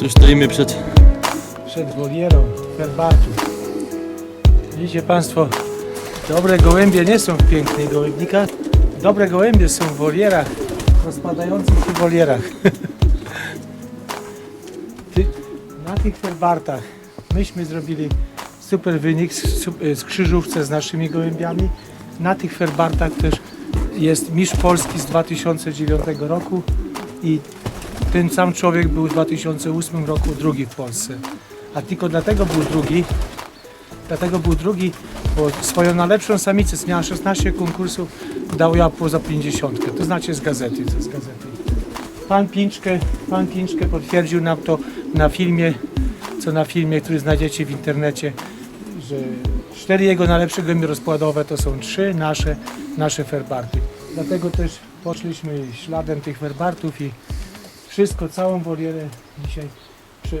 Tu stoimy przed przed wolierą herbatów. Widzicie Państwo, dobre gołębie nie są w pięknych gołębnikach. Dobre gołębie są w wolierach, rozpadających się wolierach. Na tych herbatach myśmy zrobili super wynik z, krzyżówce z naszymi gołębiami. Na tych ferbartach też jest mistrz Polski z 2009 roku i ten sam człowiek był w 2008 roku drugi w Polsce. A tylko dlatego był drugi, dlatego był drugi, bo swoją najlepszą samicę, miała 16 konkursów, dał ja poza 50. To znaczy z gazety, to z gazety. Pan Pińczkę, pan Pińczkę potwierdził nam to na filmie, co na filmie, który znajdziecie w internecie, że cztery jego najlepsze gołębie rozkładowe to są trzy nasze, nasze ferbarty. Dlatego też poszliśmy śladem tych ferbartów i wszystko, całą wolierę dzisiaj prze,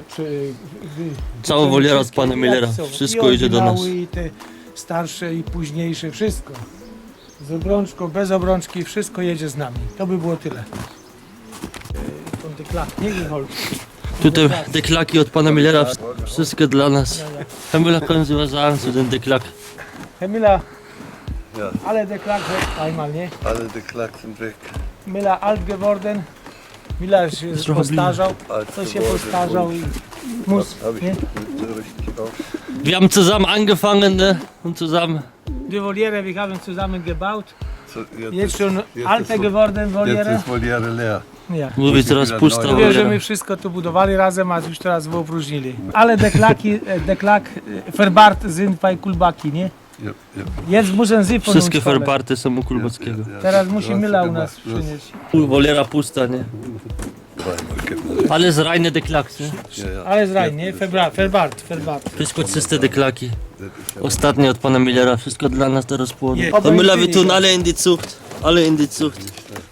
wy, Całą wolierę od pana Millera. Wszystko idzie do nas. I te starsze i późniejsze, wszystko. Z obrączką, bez obrączki, wszystko jedzie z nami. To by było tyle. Tą dyklak, nie wychodź. Tutaj deklaki od pana Millera. Wszystko dla nas. Hemila was sagen zu den Deklak? Emila, Ja. ale deklak einmal, nie? Alle die Klack sind weg. Mila alt geworden. Mila się postarzał, Alt co się postarzał i mus, Habe ich nie? Wir haben zusammen angefangen ne? und zusammen. Die Voliere, wir haben zusammen gebaut. So, jetzt Jetzt schon alte geworden Jetzt Voliere. ist Voliere leer. Ja. Mówi teraz pusta Mówię, że my wszystko tu budowali razem, a już teraz wyopróżnili. Ale deklaki, e, deklak, e, Verbart sind bei Kulbaki, nie? Ja, ja. Jetzt müssen sie von Wszystkie ferbarty są u Kulbockiego. Ja, ja. Teraz musi Myla u nas przynieść. Pu- Woliera pusta, nie? Gemacht. Alles reine Deklaks, nie? Ja, ja. Ale z raj, nie? Verbart, Verbart, Verbart. Wszystko czyste deklaki. Ja Ostatnie od pana Millera. Wszystko dla nas do rozpłodu. Nie. Pan Müller, wir Oby tun nie. alle in die Zucht. Alle in die Zucht.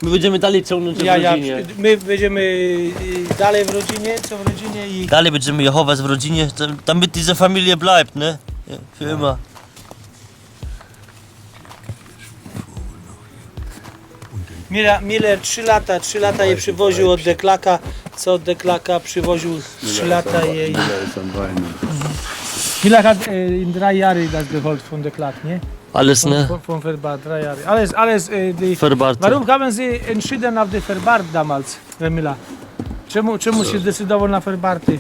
My będziemy dalej ciągnąć Ja, w ja, rodzinie. my będziemy y, dalej w rodzinie, co w rodzinie i Dalej będziemy Jehowas w rodzinie, da- damit diese Familie bleibt, ne? Ja, für immer. Miller, Miller 3 lata, 3 lata je przywoził od deklaka, co od deklaka przywoził 3 lata jej. Miller hat äh, in drei Jahren das geholt von Deklak, nie? Alles, Von, ne? von, von Verbart, drei Jahre. Alles, alles, äh, die, Verbarte. Warum haben Sie entschieden auf die Verbart damals, Herr Miller? Czemu, czemu się zdecydował na Verbarty?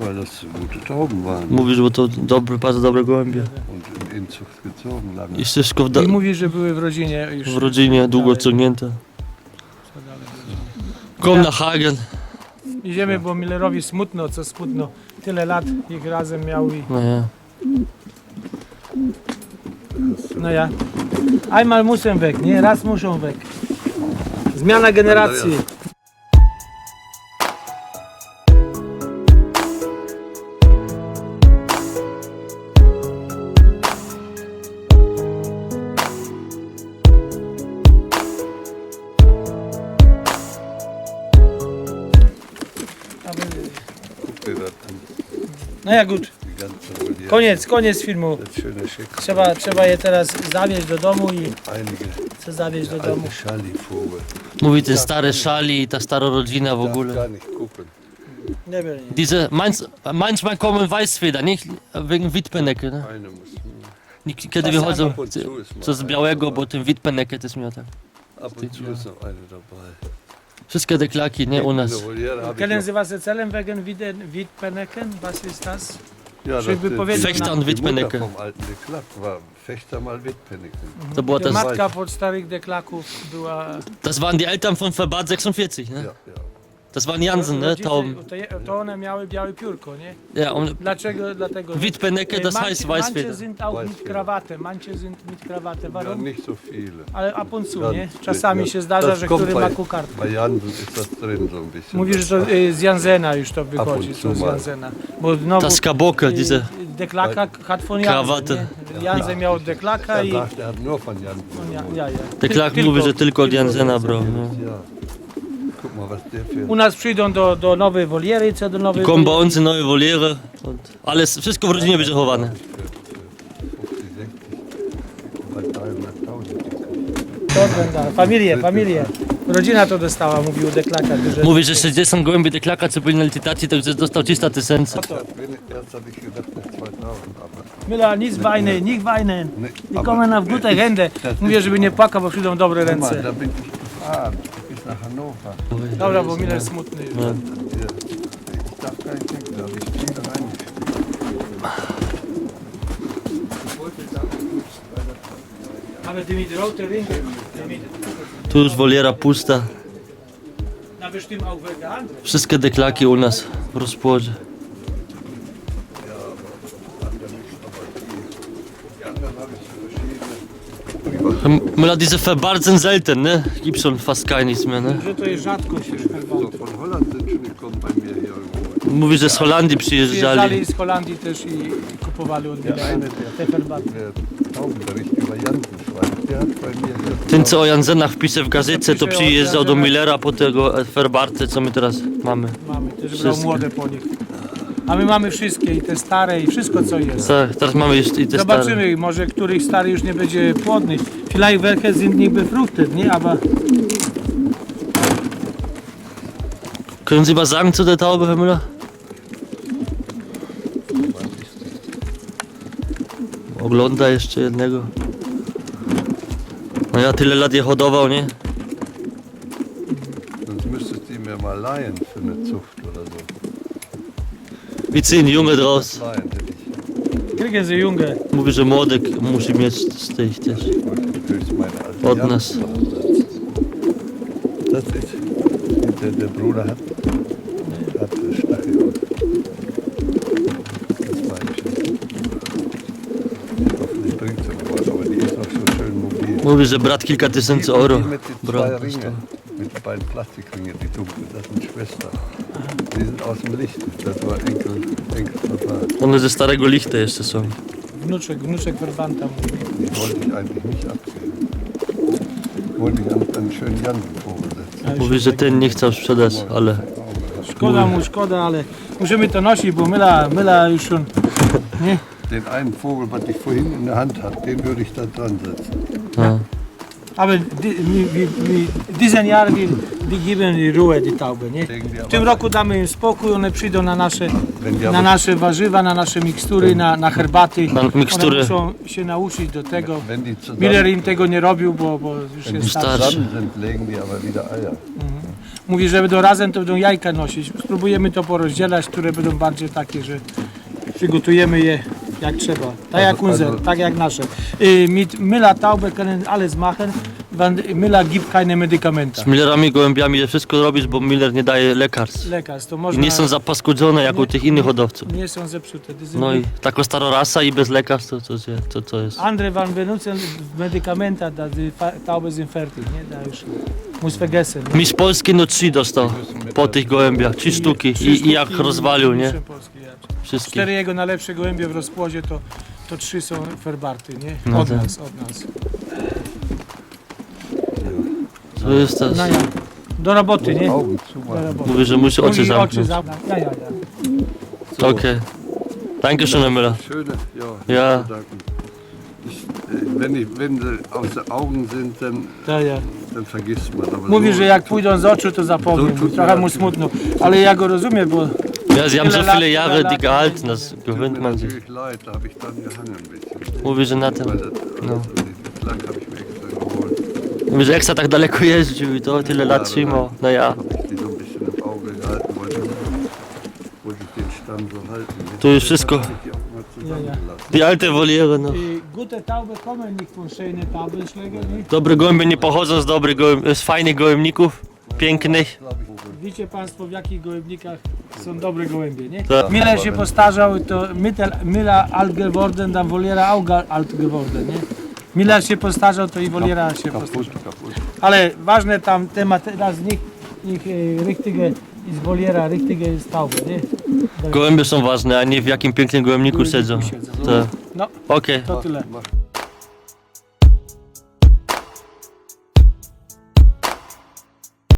Weil das gute Tauben waren Mówisz, bo to dobre, bardzo dobre gołębie. Und in Inzucht gezogen lange. I w, da- I mówi, że były w rodzinie już. w rodzinie długo dalej. ciągnięte. Komm nach Hagen. Idziemy, bo Millerowi smutno, co smutno. Tyle lat ich razem miał i No ja. no ja. Einmal muszę weg, nie? Raz muszą weg. Zmiana generacji. Guck, wie das dann No ja gut. die ganze Voliere. Koniec, koniec filmu. Trzeba, trzeba je teraz zawieźć do domu i Einige chcę zawieźć do domu. alte. Mówi ten stary szali i ta stara rodzina w Darf ogóle. gar nicht gucken. Nie wiem. nie. Diese, meins, manchmal kommen Weißfeder, nicht? Wegen Witpenecke, ne? Muss. Nie- Kiedy wychodzą Ab und zu ist mal co z białego, bo ten Witpenecke to jest miał tak. Ab und zu ist noch eine dabei. Wszystkie deklaki, nie u nas. noch, Sie was erzählen wegen Wiedpeneken? Was ist das? ja, Schön das, wypowiedzieć die- Fechter na- und Die Mutter Witpenecke. vom alten de Klack war Fechter mal Wittpenneken. To była Ta ta, matka pod starych deklaków była... das waren die Eltern von Verbad 46, ne? Ja, ja. Das waren Jansen, ne? Tauben. To, to one miały białe piórko, nie? Ja, und Dlaczego? Dlatego. że- Witpenecke, das manche, heißt Manche Weißfeder. sind auch mit Weißfeder. Krawatte, manche sind mit Krawatte. ja, Warum? nicht so viele. Ale ab und zu, nie? Czasami ja, się zdarza, że który ma kukardkę. Bei Jansen ist das drin so ein bisschen. Mówisz, że to y, z Jansena już to wychodzi, to z. Jansena. Bo znowu... Das Kaboke, y, diese Deklaka hat von Krawatte. Jansen, nie? Jansen miał deklaka i... sagt, er hat nur von Jansen. Ja, ja, ja. Mówi, że tylko od Jansena brał. No. Ja. Guck mal, was der für U nas przyjdą do, do nowej woliery, co do nowej Kommen bei woliery. in neue Voliere und alles, wszystko w rodzinie będzie chowane. 50, 60, bei 300.000. To będą. Familie, familie. rodzina to dostała, mówił deklaka, że... Mówi, że 60 gołębi deklaka, co byli na licytacji, to już dostał 300 tysięcy. Erst habe ich gedacht, nach 2000, aber Myla, nic weinen, niech Die aber- kommen auf gute Hände. Mówię, żeby nie płakał, bo przyjdą dobre guck mal, ręce. da bin ich gefahren, bis nach Hannover. Dobra, bo Miller jest smutny. już. Ja, Ich darf gar nicht denken, da ich ty mit rote Ringe, ty mit... Tu już woliera pusta. Na bestimmt auch welche andere. Wszystkie deklaki u nas w rozpłodzie. Die anderen habe Müller, diese Verbarzen selten, ne? Gibt schon fast keines mehr, ne? Że to jest rzadkość już herbaty. von Holland. Mówi, że z Holandii przyjeżdżali. Przyjeżdżali z Holandii też i kupowali od Millera te herbaty. Der Taubenbericht über Jansen schreibt, der hat bei mir hier Ten, co o Janzenach pisze w gazecie, to przyjeżdżał do Millera po tego Ferbarce, co my teraz mamy. Mamy też brał młode po nich. A my mamy wszystkie, i te stare, i wszystko co jest. Tak, teraz mamy jeszcze i te stare. Zobaczymy, może których stary już nie będzie płodny. Vielleicht welche sind nicht befruchtet, nie? Aber Können Sie was sagen zu der Taube, Herr Müller? Ogląda jeszcze jednego. No ja tyle lat je hodował, nie? Sonst müsstest du ihn mir mal leihen für eine Zucht oder so. I syn Junge draus. Leihen hätte ich. kriegen sie Junge. Mówi, że młody k- musi mieć z tych też. Ich wollte höchst meine alte Od Jansen nas. draufsetzen. Das ist, der, der Bruder hat, hat Stacheln. Das meine ich. Hoffentlich bringt sie mir was, aber die ist noch so schön mobil. Mówi, że brat kilka tysięcy Die- euro Die mit den brał. zwei Ringen, mit den beiden Plastikringen, die dunklen, das sind Schwestern. Die sind aus dem Licht. Das war Enkel, Enkelvertrag. One ze starego lichta jeszcze są. Wnuczek, wnuczek Werbanta mówi. Die wollte ich eigentlich nicht abgeben. Wollte ich an, einen schönen Jansenvogel setzen. Mówi, że ten nie chciał sprzedać, ale Szkoda mu, szkoda, ale musimy to nosić, bo myla, myla już on, nie? Den einen Vogel, was ich vorhin in der Hand hatte, den würde ich da dran setzen. no. Aber die, mi, mi, mi, diesen Jahr die geben die Ruhe, die Taube, nie? W tym roku damy im spokój, one przyjdą na nasze, na nasze warzywa, na nasze mikstury, na, na herbaty. Na mikstury. One muszą się nauczyć do tego. Miller im tego nie robił, bo, bo już jest starszy. Eier. Mówi, że będą razem, to będą jajka nosić. Spróbujemy to porozdzielać, które będą bardziej takie, że przygotujemy je jak trzeba. Tak jak unser, tak jak nasze. Y, Mit Müller Taube können alles machen, gibt keine Medikamente. Z Millerami, gołębiami je wszystko robisz, bo Miller nie daje lekarstw. Lekarz, to I można... nie są zapaskudzone jak u tych innych hodowców. Nie są zepsute. No i taka starorasa i bez lekarstw, to, to, to, to jest. Andere waren benutzen Medikamente, dass die Fa- Taube sind fertig. Nie? Da już muss vergessen. Nie? Mistrz Polski no trzy dostał po tych gołębiach, trzy sztuki i, i jak rozwalił, nie? mistrzem Polski. Cztery jego najlepsze gołębie w rozpłodzie to, to trzy są ferbarty, nie? No Od tak. nas, od nas. To jest to. No ja. Do roboty, nie? Do roboty. Mówi, że musi oczy Mówi oczy zamknąć. zamknąć. Ja, ja, ja. So, Okej. Dankeschön, Herr Müller. Schöne, ja. Ja. nicht zu danken. Ich, äh, wenn, ich, wenn sie aus den Augen sind, dann, Ja, ja. dann vergisst man. Aber Mówi, so, że jak pójdą z oczu, to zapomnę. To- to- Trochę mu smutno. Ale ja go rozumiem, bo Ja, Sie haben so Viele Jahre die gehalten, das tut gewöhnt mir man sich. natürlich leid, da habe ich dann gehangen ein bisschen. Mówi, że na Weil das, No. den habe ich mir że jak tak daleko jeździł i to tyle lat trzymał. No ja. die so ein bisschen im Auge gehalten, wollte, wollte ich den Stamm so halten. Tu już wszystko. Hab ich die auch mal Ja, ja. zusammengelassen. Die alte Woliery, no. gute Taube kommen nicht von schönen Taubenschlägen. nie? Dobre gołębie nie pochodzą z dobrych gołęb, z fajnych gołębników, pięknych. Wiecie Państwo w jakich gołębnikach są dobre gołębie, nie? Tak. Miller się postarzał, to Mittel, Miller alt geworden, dann Voliera auch ga- alt geworden, nie? Miller się postarzał, to i Voliera się postarzał. Ale ważny tam temat teraz nicht, nicht e, richtige ist Voliera, richtige ist Taube, nie? Gołębie są ważne, a nie w jakim pięknym gołębniku siedzą. siedzą. Tak. No, Okej. to tyle.